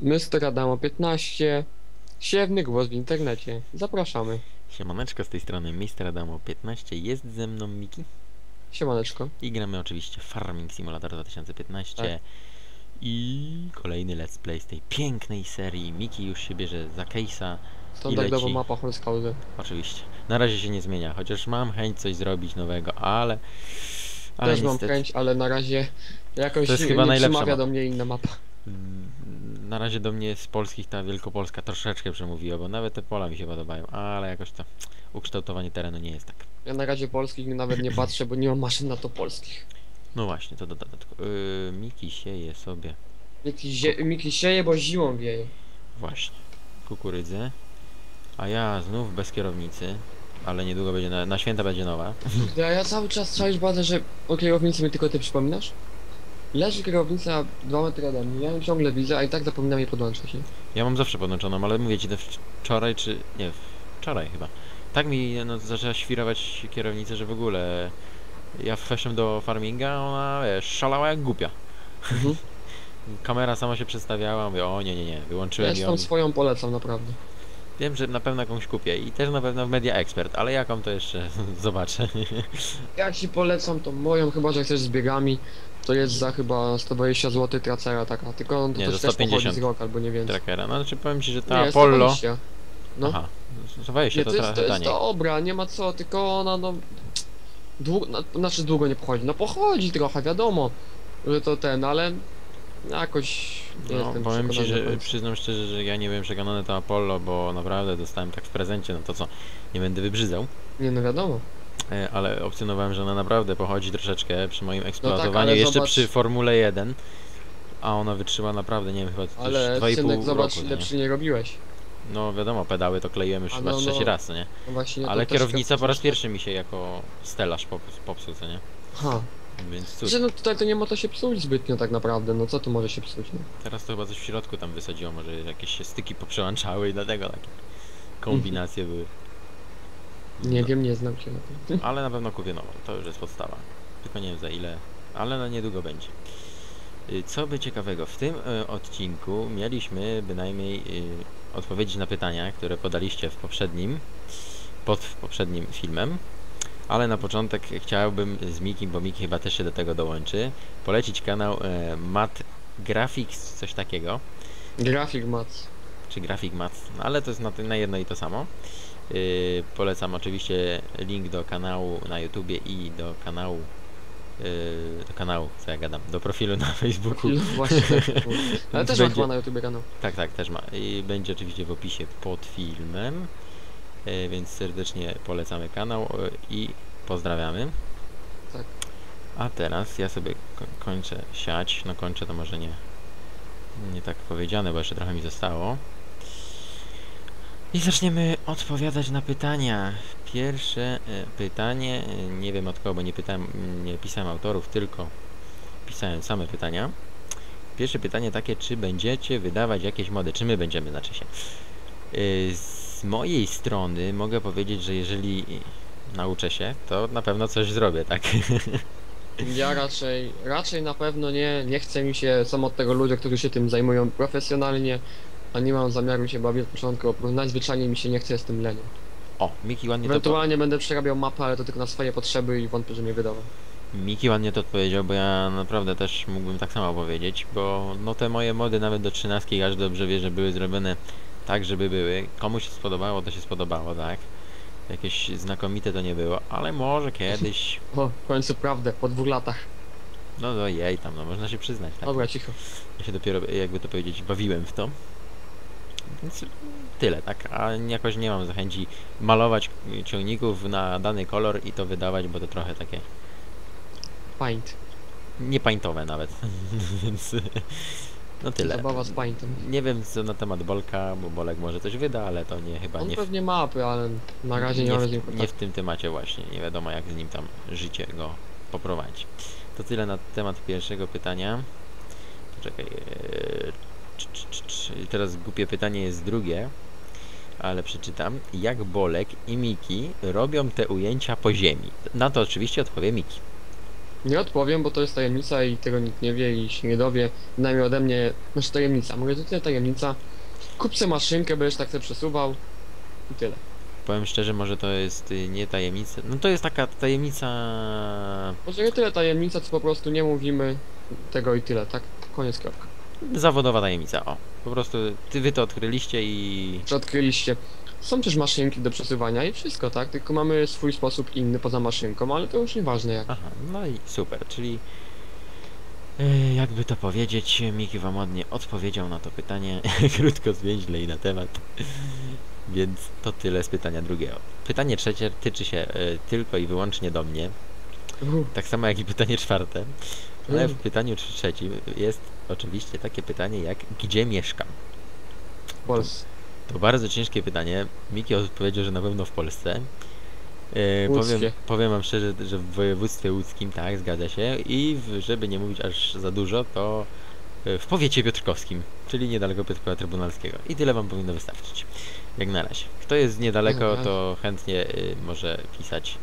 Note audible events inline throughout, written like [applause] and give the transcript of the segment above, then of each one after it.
Mr. Adamo 15. Siewny głos w internecie. Zapraszamy. Siemaneczko z tej strony Mr. Adamo 15, jest ze mną Miki Siemaneczko. i gramy oczywiście Farming Simulator 2015 Tak. i kolejny let's play z tej pięknej serii. Miki już się bierze za case'a, Standardowa mapa Holzhausen. oczywiście. Na razie się nie zmienia, chociaż mam chęć coś zrobić nowego, ale... Ale Też mam niestety, chęć, ale na razie jakoś To jest chyba nie najlepsza przemawia do mnie inna mapa. Na razie do mnie z polskich ta Wielkopolska troszeczkę przemówiła, bo nawet te pola mi się podobają, ale jakoś to ukształtowanie terenu nie jest tak. Ja na razie polskich nawet nie patrzę, bo nie mam maszyn na to polskich. No właśnie, to dodatkowo. Yy, Miki sieje sobie Miki, zie- Miki sieje, bo zimą wieje. Właśnie. Kukurydzę. A ja znów bez kierownicy. Ale niedługo będzie, na, na święta będzie nowa. Ja, ja cały czas bazę, że o kierownicy mi tylko ty przypominasz? Leży kierownica dwa metry ode mnie, ja ją ciągle widzę, a i tak zapominam jej podłączyć. nie? Ja mam zawsze podłączoną, ale mówię ci to wczoraj czy... Nie, wczoraj chyba. Tak mi no, zaczęła świrować kierownicę, że w ogóle... Ja weszłem do farminga, ona wiesz, szalała jak głupia. Mhm. [laughs] Kamera sama się przedstawiała, mówię, o nie, nie, nie, Ja wyłączyłem ją. tą swoją polecam naprawdę. Wiem, że na pewno jakąś kupię i też na pewno w Media Expert, ale jaką to jeszcze [laughs] zobaczę. Ja ci polecam tą moją, chyba że chcesz z biegami. To jest za chyba 120 zł tracera taka, tylko on to Nie, też też pochodzi 150 z rok albo nie więcej. Trackera. No znaczy powiem ci, że Nie, ta jest Apollo... 120. No. Aha, zobaczcie się Nie, to, to jest, to jest dobra, nie ma co, tylko ona no... No, znaczy długo nie pochodzi, no pochodzi trochę, wiadomo, że to ten, ale jakoś nie No, jestem powiem ci, że przyznam szczerze, że ja nie byłem przekonany to Apollo, bo naprawdę dostałem tak w prezencie, no to co, nie będę wybrzydzał, Nie no wiadomo. e, ale opcjonowałem, że ona naprawdę pochodzi troszeczkę przy moim eksploatowaniu, No tak, jeszcze zobacz- przy Formule 1, a ona wytrzyma naprawdę, nie wiem, chyba też Ale 2,5 synek, roku, zobacz ile przy nie robiłeś. No wiadomo, pedały to kleiłem już A chyba no, trzeci no. raz, nie? No właśnie, to Ale kierownica po raz pierwszy mi się jako stelaż pop popsuł, co nie? Ha. Więc cóż, Że no tutaj to nie ma to się psuć zbytnio tak naprawdę, no co tu może się psuć, no. teraz to chyba coś w środku tam wysadziło, może jakieś się styki poprzełączały i dlatego takie kombinacje były. Nie No. wiem, nie znam się na tym. [laughs] Ale na pewno kupię nową, to już jest podstawa. Tylko nie wiem za ile, ale na niedługo będzie. Y, Co by ciekawego, w tym y, odcinku mieliśmy bynajmniej y, odpowiedzi na pytania, które podaliście w poprzednim, pod poprzednim filmem. Ale na początek chciałbym z Miki, bo Miki chyba też się do tego dołączy, polecić kanał e, Mat Graphics, coś takiego Grafik mac. czy Graphic Mats, no ale to jest na, na jedno i to samo. Yy, polecam oczywiście link do kanału na YouTubie i do kanału yy, do kanału, co ja gadam, do profilu na Facebooku. No właśnie, tak. [laughs] Ale też ma Będzie- chyba na YouTube kanał. Tak, tak, też ma. I będzie oczywiście w opisie pod filmem, więc serdecznie polecamy kanał yy, i pozdrawiamy. Tak. A teraz ja sobie ko kończę siać, no kończę to może nie nie tak powiedziane, bo jeszcze trochę mi zostało. I zaczniemy odpowiadać na pytania. Pierwsze e, pytanie, e, nie wiem od kogo, bo nie pytałem, nie pisałem autorów, tylko pisałem same pytania. Pierwsze pytanie takie, czy będziecie wydawać jakieś mody, czy my będziemy, znaczy się. E, Z mojej strony mogę powiedzieć, że jeżeli nauczę się, to na pewno coś zrobię, tak? [laughs] Ja raczej, raczej na pewno nie, nie chce mi się, są od tego ludzie, którzy się tym zajmują profesjonalnie, a nie mam zamiaru się bawić od początku, bo najzwyczajniej mi się nie chce z tym lenią. O, Miki ładnie to, Ewentualnie będę przerabiał mapę, ale to tylko na swoje potrzeby i wątpię, że mnie wydało. Miki ładnie to odpowiedział, bo ja naprawdę też mógłbym tak samo powiedzieć, bo no te moje mody nawet do 13 każdy dobrze wie, że były zrobione tak, żeby były. Komu się spodobało, to się spodobało, tak? Jakieś znakomite to nie było, ale może kiedyś, [laughs] O, w końcu prawdę, po dwóch latach. no to jej tam, no można się przyznać, tak? Dobra, cicho. Ja się dopiero, jakby to powiedzieć, bawiłem w to. Więc tyle, tak? A jakoś nie mam zachęci malować ciągników na dany kolor i to wydawać, bo to trochę takie Paint. niepaintowe nawet, [laughs] więc no tyle. Zabawa z paintem. Nie wiem co na temat Bolka, bo Bolek może coś wyda, ale to nie chyba On nie w, pewnie mapy, ale na razie nie, nie, mamy z nim w, nie w kontaktu. tym temacie właśnie. Nie wiadomo jak z nim tam życie go poprowadzi. To tyle na temat pierwszego pytania. Poczekaj. eee, cz, cz, cz, cz. Teraz głupie pytanie jest drugie, ale przeczytam. Jak Bolek i Miki robią te ujęcia po ziemi? Na to oczywiście odpowie Miki. Nie odpowiem, bo to jest tajemnica i tego nikt nie wie i się nie dowie. Najmniej ode mnie, znaczy tajemnica, mówię, to tyle tajemnica. Kup sobie maszynkę, będziesz tak sobie przesuwał i tyle. Powiem szczerze, może to jest y, nie tajemnica. No to jest taka tajemnica. Może nie tyle tajemnica, co po prostu nie mówimy tego i tyle, tak? Koniec, kropka. Zawodowa tajemnica. O. Po prostu ty wy to odkryliście i. Że odkryliście. Są też maszynki do przesuwania i wszystko, tak? Tylko mamy swój sposób inny poza maszynką, ale to już nieważne jak. Aha, no i super, czyli. y, Jakby to powiedzieć, Miki wam ładnie odpowiedział na to pytanie, [laughs] krótko, zwięźle i na temat. Więc to tyle z pytania drugiego. Pytanie trzecie tyczy się y, tylko i wyłącznie do mnie, tak samo jak i pytanie czwarte. Ale w pytaniu trze- trzecim jest oczywiście takie pytanie jak gdzie mieszkam? w Polsce. To bardzo ciężkie pytanie. Miki odpowiedział, że na pewno w Polsce. E, Łódzkie. powiem, powiem wam szczerze, że w województwie łódzkim, tak, zgadza się. I w, żeby nie mówić aż za dużo, to e, w powiecie piotrkowskim, czyli niedaleko Piotrkowa Trybunalskiego. I tyle wam powinno wystarczyć. Jak na razie. Kto jest niedaleko, to chętnie y, może pisać.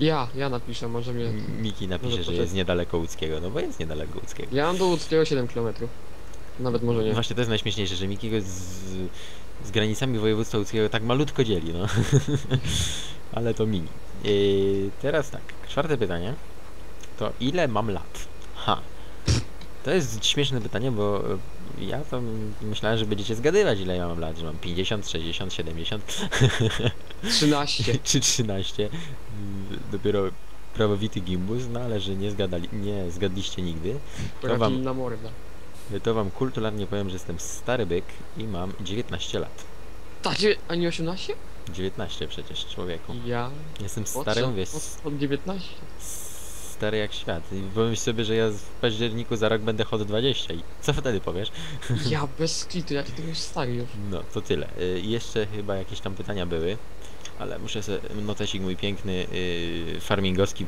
Ja, ja napiszę, może mnie. Miki napisze, że jest niedaleko łódzkiego, no bo jest niedaleko łódzkiego. Ja mam do Łódzkiego 7 km. Nawet może nie. Właśnie to jest najśmieszniejsze, że Miki go z, z granicami województwa łódzkiego tak malutko dzieli, no. [laughs] Ale to mini. Yy, teraz tak, czwarte pytanie. To ile mam lat? Ha. To jest śmieszne pytanie, bo ja to myślałem, że będziecie zgadywać ile ja mam lat, że mam 50, 60, 70 13. czy 13. Mm, Dopiero prawowity gimbus, no ale że nie zgadali, nie zgadliście nigdy. To wam- na morda. To wam kulturalnie powiem, że jestem stary byk i mam 19 lat. Tak, a nie 18? 19 przecież, człowieku. Ja. Jestem stary, mówię, od, s- od 19. stary jak świat. I pomyśl sobie, że ja w październiku za rok będę hot 20 i co wtedy powiesz? [laughs] Ja bez kitu, jaki ty już stary już. No, to tyle. Y, jeszcze chyba jakieś tam pytania były, ale muszę sobie notesik mój piękny, yy, farmingowski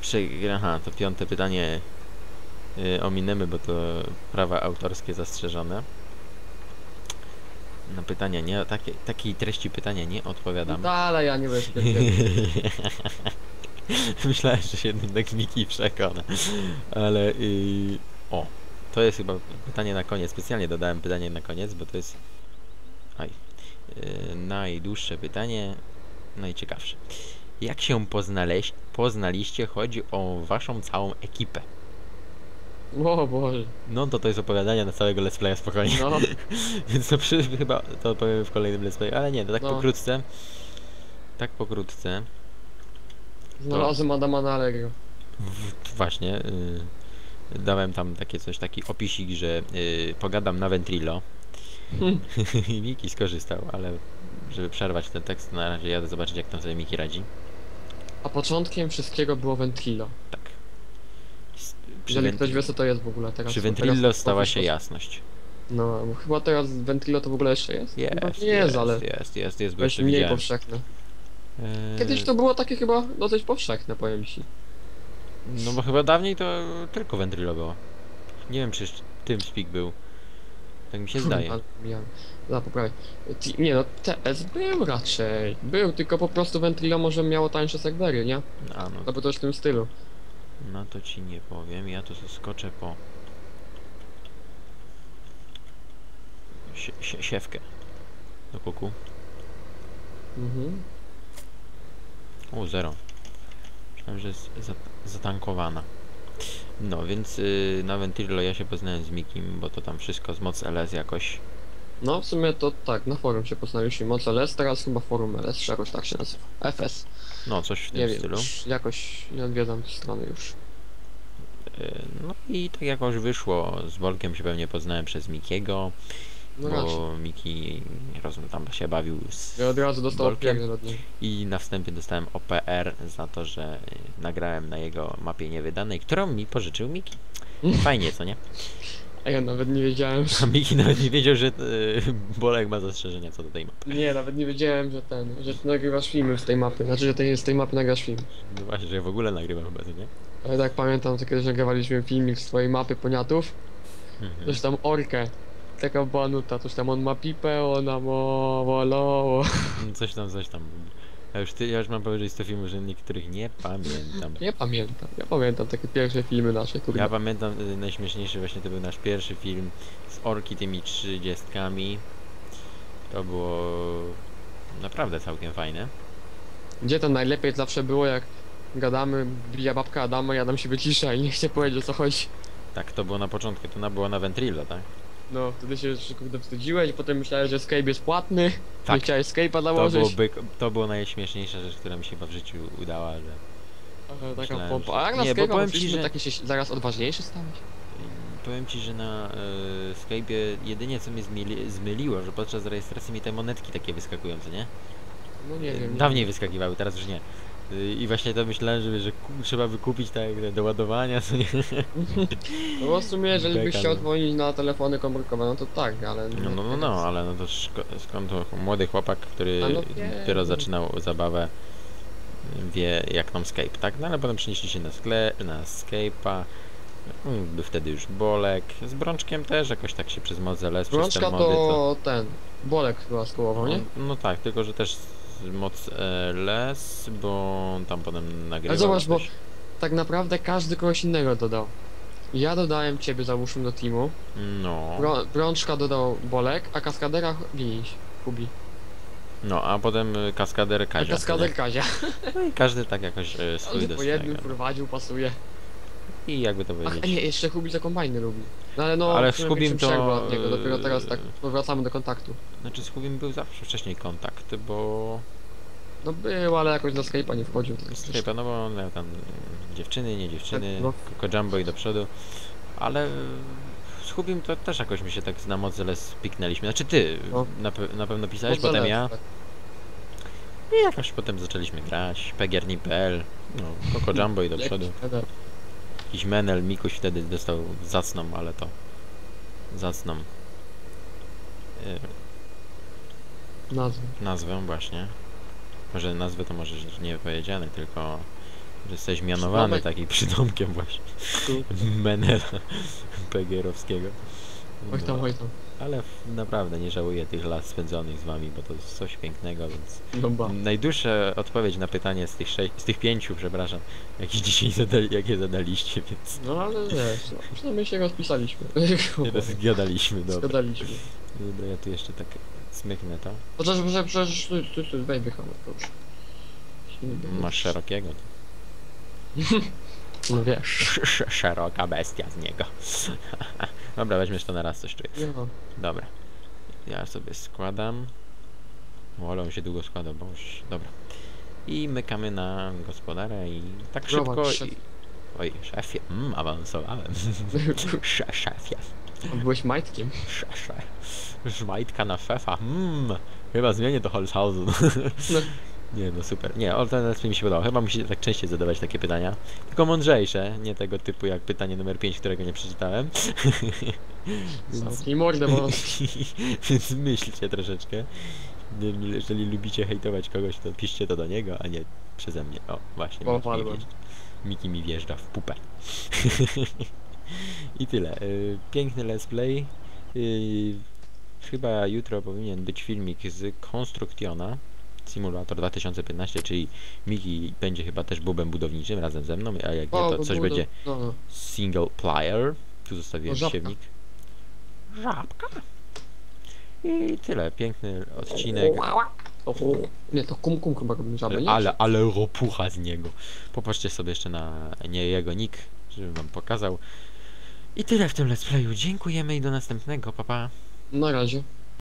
prze... Aha, to piąte pytanie yy, ominęmy, bo to prawa autorskie zastrzeżone. Na pytania nie, takie, takiej treści pytania nie odpowiadam. Dalej, ja nie będę. [laughs] Myślałem, że się jednak Miki przekona. Ale yy, o, to jest chyba pytanie na koniec. Specjalnie dodałem pytanie na koniec, bo to jest aj, yy, najdłuższe pytanie, najciekawsze. Jak się poznaleźć, poznaliście? Chodzi o waszą całą ekipę. O Boże. No to to jest opowiadanie na całego let's playa spokojnie. No, [laughs] Więc to przy, chyba to opowiem w kolejnym let's play, ale nie, to tak No. pokrótce. Tak pokrótce. znalazłem Adama na Allegro. W, właśnie. Y, dałem tam takie coś, taki opisik, że y, pogadam na Ventrilo. Hm. [laughs] I Miki skorzystał, ale żeby przerwać ten tekst, na razie jadę zobaczyć, jak tam sobie Miki radzi. A początkiem wszystkiego było Ventrilo. Tak. Jeżeli ktoś wie co to jest w ogóle teraz. przy to Ventrilo teraz stała się jasność. No, bo chyba teraz Ventrilo to w ogóle jeszcze jest? Chyba Jest, nie jest, jest, ale jest, jest, jest, bo to jest jeszcze mniej widziałem. powszechne. Eee, Kiedyś to było takie chyba dosyć powszechne, powiem ci. No bo chyba dawniej to tylko Ventrilo było. Nie wiem, czy jeszcze TeamSpeak był. Tak mi się zdaje. Miałem. Za poprawię. Nie no, TS był raczej. Był, tylko po prostu Ventrilo może miało tańsze serwery, nie? A no, Albo coś w tym stylu. No to ci nie powiem. Ja tu skoczę po sie, sie, siewkę do kuku. Mhm. O, zero. Myślałem, że jest za, zatankowana. No, więc yy, na Ventrilo ja się poznałem z Mikim, bo to tam wszystko z moc LS jakoś. No w sumie to tak, na forum się poznaliśmy. Moc LS, teraz chyba forum LS, jakoś tak się nazywa. FS. No, coś w tym Nie wiem, stylu. już jakoś nie odwiedzam strony już. Yy, no i tak jakoś wyszło. Z Bolkiem się pewnie poznałem przez Mikiego, No raczej. bo Miki rozumiem, tam się bawił z Ja od razu dostał. I na wstępie dostałem OPR za to, że y, nagrałem na jego mapie niewydanej, którą mi pożyczył Miki. [laughs] Fajnie, co nie? A ja nawet nie wiedziałem, że... A Miki nawet nie wiedział, że y, Bolek ma zastrzeżenia co do tej mapy. Nie, nawet nie wiedziałem, że ten, że ty nagrywasz filmy z tej mapy. Znaczy, że ty z tej mapy nagrasz film. No właśnie, że ja w ogóle nagrywam chyba, co nie? Ale tak pamiętam, że kiedyś nagrywaliśmy filmik z twojej mapy poniatów. Mhm. Coś tam orkę. Taka była nuta, coś tam on ma pipę, ona ma wolowo. No Coś tam, coś tam. Ja już, ty, ja już mam powyżej 100 filmów, że niektórych nie pamiętam. Nie pamiętam. Ja pamiętam takie pierwsze filmy nasze, kurde. Ja pamiętam y, najśmieszniejszy właśnie to był nasz pierwszy film z Orki tymi trzydziestkami. To było naprawdę całkiem fajne. Gdzie to najlepiej zawsze było, jak gadamy, bija babka Adama i Adam się wycisza i nie chce powiedzieć o co chodzi. Tak, to było na początku, to na- było na Ventrilo, tak? No, wtedy się kurde wstydziłeś, potem myślałeś, że Escape jest płatny, nie Tak. chciałeś Escape'a To założyć. byk, to było najśmieszniejsza rzecz, która mi się chyba w życiu udała, że Aha, taka myślałem, pompa. A jak na Nie, Escape'a powiem ci, że- taki się zaraz odważniejszy stałeś? Powiem ci, że na y, Skype'ie jedynie co mnie zmyli, zmyliło, że podczas rejestracji mi te monetki takie wyskakujące, nie? No nie wiem. nie Dawniej wiem. wyskakiwały, teraz już nie. Y, I właśnie to myślałem, że, że trzeba wykupić tak do ładowania, co nie? [laughs] No bo w sumie, jeżeli byś chciał no. dzwonić na telefony komórkowe, no to tak, ale... No, no, no, no ale no to skąd to młody chłopak, który no dopiero zaczynał zabawę, wie jak tam Skype, tak? No ale potem przenieśli się na sklep, na Skype'a. Mm, Był wtedy już Bolek. Z Brączkiem też jakoś tak się przez Mozele, przez ten mody, to... ten, Bolek chyba skołował, nie? No, no tak, tylko że też z moc e, les, bo tam potem nagrywał. zobacz, bo- coś. Tak naprawdę każdy kogoś innego dodał. Ja dodałem ciebie załóżmy do teamu, No, Brą- Brączka dodał Bolek, a Kaskadera Wiś, Kubi. no, a potem y, kaskader A Kazia. Kaskader Kazia. No i każdy tak jakoś e, swój po jednym dostał. prowadził, pasuje. I jakby to Ach, powiedzieć. a nie, jeszcze Hubi za kombajny lubi. No ale no, Ale w Hubim to, od niego, dopiero teraz tak powracamy do kontaktu. Znaczy z Hubim był zawsze wcześniej kontakt, bo No był, ale jakoś do Skype'a nie wchodził. tak Skype'a, no bo on miał tam mm, dziewczyny, nie dziewczyny, Tak, no. Coco Jumbo i do przodu, ale z Hubim to też jakoś mi się tak na Mozele spiknęliśmy. Znaczy ty No. na, pe- na pewno pisałeś, potem ja. tak. I jakoś potem zaczęliśmy grać, pegierni.pl, no, Coco Jumbo i do przodu. Jakiś Menel, Mikuś wtedy dostał zacną, ale to zacną e, Nazwę. nazwę właśnie. Może nazwę to może nie powiedziane, tylko że jesteś mianowany Przydomek. takim przydomkiem właśnie. [laughs] Menela Pegierowskiego. Oj tam, oj tam. Ale naprawdę nie żałuję tych lat spędzonych z wami, bo to jest coś pięknego, więc No najdłuższa odpowiedź na pytanie z tych, z tych pięciu, przepraszam, jakie dzisiaj zadali, jakie zadaliście, więc No ale wiesz, no, przynajmniej się rozpisaliśmy. [laughs] nie zgadaliśmy, dobra. Zgadaliśmy. Dobra, ja tu jeszcze tak smyknę to. Chociaż, że przecież, tu, tu, tu, proszę. Masz szerokiego. [laughs] No wiesz. Sz- szeroka bestia z niego. [laughs] Dobra, weźmiesz to na raz, coś czuję. No. Dobra. Ja sobie składam. On się długo składa, bo już... Dobra. I mykamy na gospodarę i tak Zobacz, szybko i... Oj, szefie, mm, awansowałem. [laughs] Sze- szefie, Byłeś majtkiem. szefe. Żmajtka na szefa, mm, chyba zmienię to Holzhausen. No. [laughs] Nie, no super. Nie, let's mi się podobał. Chyba musicie tak częściej zadawać takie pytania. Tylko mądrzejsze, nie tego typu jak pytanie numer 5, którego nie przeczytałem. [laughs] Zamknij mordę, bo... [laughs] więc myślcie troszeczkę. Jeżeli lubicie hejtować kogoś, to piszcie to do niego, a nie przeze mnie. O, właśnie. O, Miki, mi wjeżdża w pupę. [laughs] I tyle. Y, Piękny let's play. Y, Chyba jutro powinien być filmik z Constructiona. Simulator 2015, czyli Miki będzie chyba też bubem budowniczym razem ze mną, a jak nie, to coś będzie do- No, single player. Tu zostawiłem O, żabka. siewnik. Żabka. I tyle. Piękny odcinek. Nie, to kum kum chyba żabę, nie? Ale, ale ropucha z niego. Popatrzcie sobie jeszcze na nie jego nick, żebym wam pokazał. I tyle w tym let's playu. Dziękujemy i do następnego. Pa pa. Na razie.